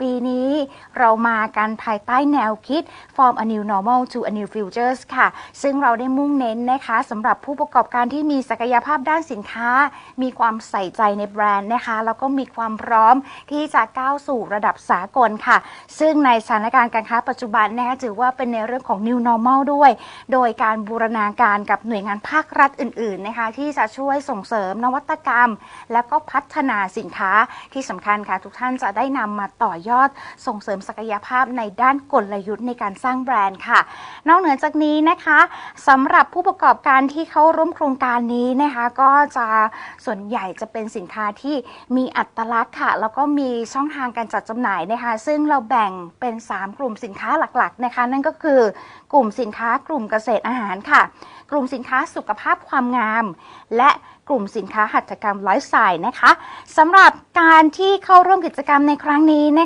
ปีนี้ เรามากันภายใต้แนวคิด From a new normal to a new futures ค่ะ ซึ่งเราได้มุ่งเน้นนะคะสำหรับผู้ประกอบการที่มีศักยภาพด้านสินค้า มีความใส่ใจในแบรนด์นะคะ แล้วก็มีความพร้อมที่จะก้าวสู่ระดับสากลค่ะ ซึ่งในสถานการณ์การค้าปัจจุบันนะคะถือว่าเป็นในเรื่องของ new normal ด้วย โดยการบูรณาการกับหน่วยงานภาครัฐอื่น ๆ นะคะ ที่จะช่วยส่งเสริมนวัตกรรม และก็พัฒนาสินค้าที่สำคัญค่ะ ทุกท่านจะได้นำมาต่อยอดส่งงเสริมศักยภาพในด้านกลยุทธ์ในการสร้างแบรนด์ค่ะ นอกเหนือจากนี้นะคะสำหรับผู้ประกอบการที่เข้าร่วมโครงการนี้นะคะ ก็จะส่วนใหญ่จะเป็นสินค้าที่มีอัตลักษณ์ค่ะ แล้วก็มีช่องทางการจัดจำหน่ายนะคะ ซึ่งเราแบ่งเป็น 3 กลุ่มสินค้าหลักๆนะคะ นั่นก็คือกลุ่มสินค้ากลุ่มเกษตรอาหารค่ะ กลุ่มสินค้าสุขภาพความงาม และกลุ่มสินค้าหัตถกรรมไลฟ์สไตล์นะคะสำหรับการที่เข้าร่วมกิจกรรมในครั้งนี้นะคะ